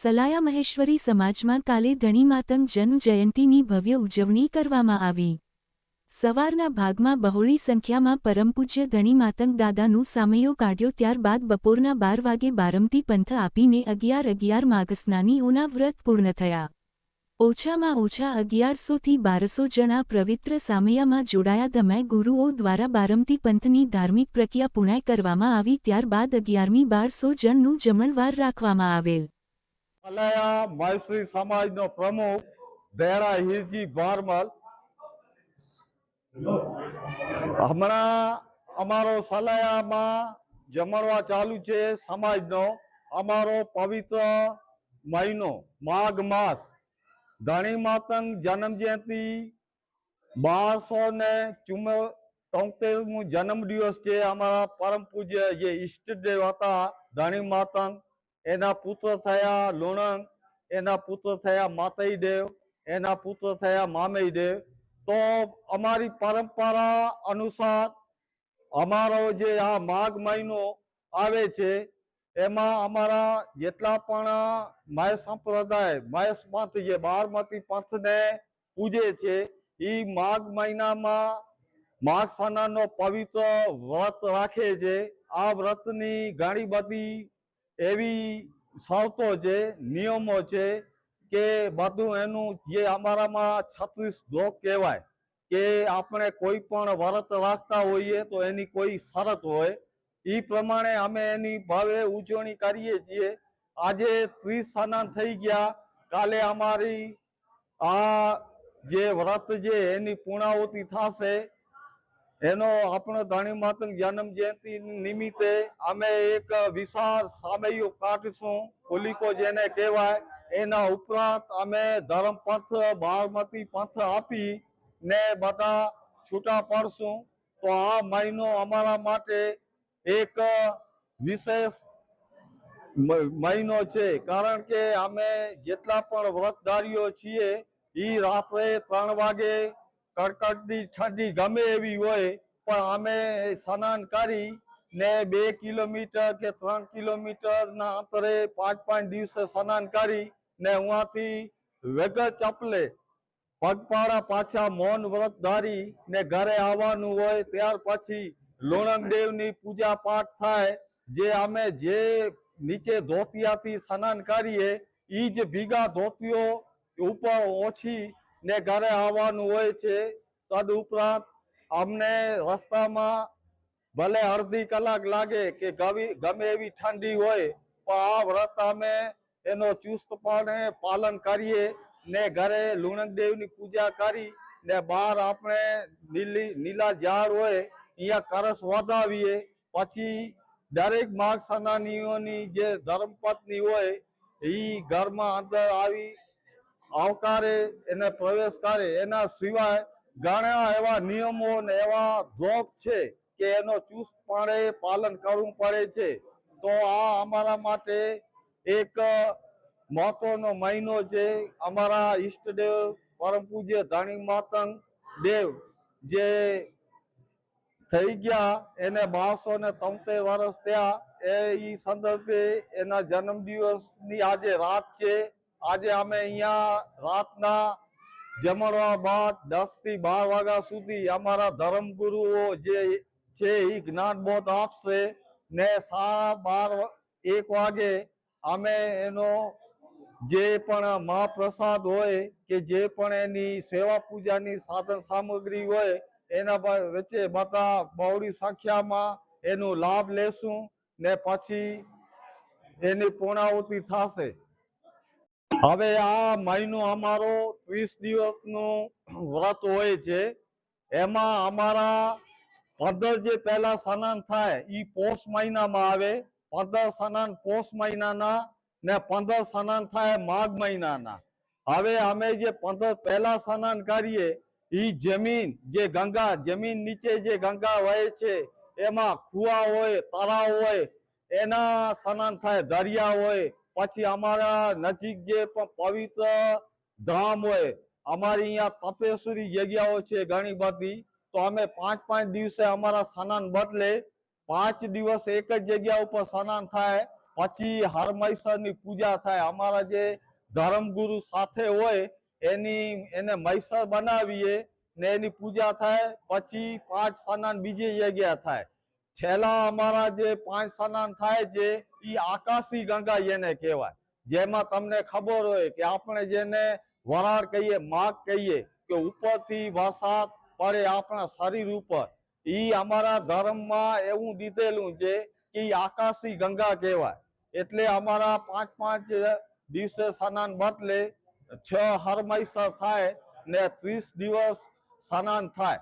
સલાયા મહેશ્વરી સમાજમાં કાલે ધણીમાતંગ જન્મ જયંતીની ભવ્ય ઉજવણી કરવામાં આવી. સવારના ભાગમાં બહોળી સંખ્યામાં પરમપૂજ્ય ધણીમાતંગ દાદાનું સામયો કાઢ્યો ત્યારબાદ બપોરના બાર વાગે બારમતી પંથ આપીને અગિયાર અગિયાર માગસ્નાનીઓના વ્રત પૂર્ણ થયા. ઓછામાં ઓછા અગિયારસોથી બારસો જણા પવિત્ર સામયામાં જોડાયા ધમાય ગુરુઓ દ્વારા બારમતી પંથની ધાર્મિક પ્રક્રિયા પૂર્ણ કરવામાં આવી ત્યારબાદ અગિયારમી બારસો જણનું જમણવાર રાખવામાં આવેલ. અલાયા મૈત્રી સમાજનો પ્રમુખ દેરા હિરજી ભારમલ હમણાં અમારો સલાયામાં જમણવા ચાલુ છે સમાજનો અમારો પવિત્ર મહિનો, માઘ માસ. ધણી માતંગ જન્મ જયંતિ બારસો ને તોતેરમું જન્મ દિવસ છે અમારા પરમ પૂજ્ય જે ઈષ્ટદેવ હતા ધણી માતંગ. એના પુત્ર થયા લુણંગ, એના પુત્ર થયા માતઈ દેવ, એના પુત્ર થયા મામઈ દેવ. તો અમારી પરંપરા અનુસાર અમારો જે આ માઘ મહિનો આવે છે, એમાં અમારા જેટલા પણ માય સંપ્રદાય, માય પંથ જે બારમતી પંથને પૂજે છે એ માઘ મહિનામાં માઘ સનાનો પવિત્ર વ્રત રાખે છે. આ વ્રતની ઘણી બધી એવી શરતો છે, નિયમો છે કે બધું એનું જે અમારામાં છત્રીસ ધોક કહેવાય, કે આપણે કોઈ પણ વ્રત રાખતા હોઈએ તો એની કોઈ શરત હોય. એ પ્રમાણે અમે એની ભાવે ઉજવણી કરીએ છીએ. આજે ત્રીસ સ્નાન થઈ ગયા. કાલે અમારી આ જે વ્રત છે, એની પૂર્ણાવતી થશે. એનો આપણો ધણી માતંગ જન્મ જયંતિ નિમિત્તે અમે એક વિશાળ સામૈયો કાઢશું હોલિકો જેને કહેવાય. એના ઉપરાંત અમે ધર્મ પંથ બારમતી પંથ આપી ને બધા છૂટા પાડશું. તો આ મહિનો અમારા માટે એક વિશેષ મહિનો છે. કારણ કે અમે જેટલા પણ વ્રતધારીઓ છીએ એ રાત્રે ત્રણ વાગે કડકડતી ઠંડી ગમે એવી હોય, પણ અમે સ્નાન કરી ને બે કિલોમીટર કે ત્રણ કિલોમીટર ના અંતરે પાંચ પાંચ દિવસે સ્નાન કરી ને ઉहाँથી વગર ચપલે, પગપાળા પાછા મૌન વ્રત ધારી ને ઘરે આવવાનું હોય, ત્યાર પછી લોણંગ દેવની પૂજા પાઠ થાય, જે અમે જે નીચે ધોતિયાથી સ્નાન કરીએ, ઈ જ ભીગા ધોતિયો ઉપર ઓછી ને ઘરે આવવાનું હોય છે તદ ઉપરાંત અમને રસ્તામાં ભલે અડધી કલાક લાગે કે ગમે એવી ઠંડી હોય, પણ આ વ્રત અમે એનો ચુસ્તપણે પાલન કરીએ ને ઘરે લુણકદેવની પૂજા કરી ને બહાર આપણે લીલી લીલા ઝાડ હોય, અહીંયા કરસ વધાવીએ. પછી દરેક માર્ગ સનાનીઓની જે ધર્મપત્ની હોય એ ઘરમાં અંદર આવી આવકારે એને પ્રવેશ કરે એના સિવાય ઘણા એવા નિયમો ને એવા ધોપ છે કે એનો ચુસ્તપણે પાલન કરવું પડે છે. તો આ અમારા માટે એક મહત્વનો મહિનો છે. અમારા ઈષ્ટદેવ પરમ પૂજ્ય ધાણી માતંગ દેવ જે થઈ ગયા, એને બારસો ને તોતેર વર્ષ થયા. એ સંદર્ભે એના જન્મદિવસની આજે રાત છે. આજે અમે અહીંયા રાતના જમણવા બાદ દસથી બાર વાગ્યા સુધી અમારા ધર્મગુરુઓ જે છે એ જ્ઞાન બોધ આપશે ને સાડા બાર, એક વાગે અમે એનો જે પણ મહાપ્રસાદ હોય કે જે પણ એની સેવા પૂજાની સાધન સામગ્રી હોય એના વચ્ચે બધા બાવડી સંખ્યામાં એનો લાભ લેશું ને પછી એની પૂર્ણાહુતિ થશે. હવે આ મહિનો અમારો ત્રીસ દિવસનું વ્રત હોય છે. એમાં અમારા પંદર જે પહેલા સ્નાન થાય એ પોષ મહિનામાં આવે. પંદર સ્નાન પોષ મહિનાના ને પંદર સ્નાન થાય માઘ મહિનાના. હવે અમે જે પંદર પહેલા સ્નાન કરીએ એ જમીન જે ગંગા, જમીન નીચે જે ગંગા વહે છે, એમાં કુવા હોય, તળાવ હોય, એના સ્નાન થાય, દરિયા હોય પછી અમારા નજીક જે પણ પવિત્ર ધામ હોય, અમારી અહીંયા તપેશ્વરી જગ્યાઓ છે ઘણી બધી. તો અમે પાંચ પાંચ દિવસે અમારા સ્નાન બદલે પાંચ દિવસ એક જ જગ્યા ઉપર સ્નાન થાય, પછી હરમૈસરની પૂજા થાય. અમારા જે ધર્મગુરુ સાથે હોય, એની, એને મૈસર બનાવીએ ને એની પૂજા થાય, પછી પાંચ સ્નાન બીજી જગ્યા થાય. છેલ્લા અમારા જે પાંચ સ્નાન થાય છે એ આકાશી ગંગા એને કહેવાય. જેમાં તમને ખબર હોય કે આપણે જેને વરાળ કહીએ, માગ કહીએ, કે ઉપરથી વરસાદ પડે આપણા શરીર ઉપર એ અમારા ધર્મમાં એવું દીધેલું છે કે આકાશી ગંગા કહેવાય. એટલે અમારા પાંચ પાંચ દિવસે સ્નાન બદલે છ હરમૈસર થાય ને ત્રીસ દિવસ સ્નાન થાય.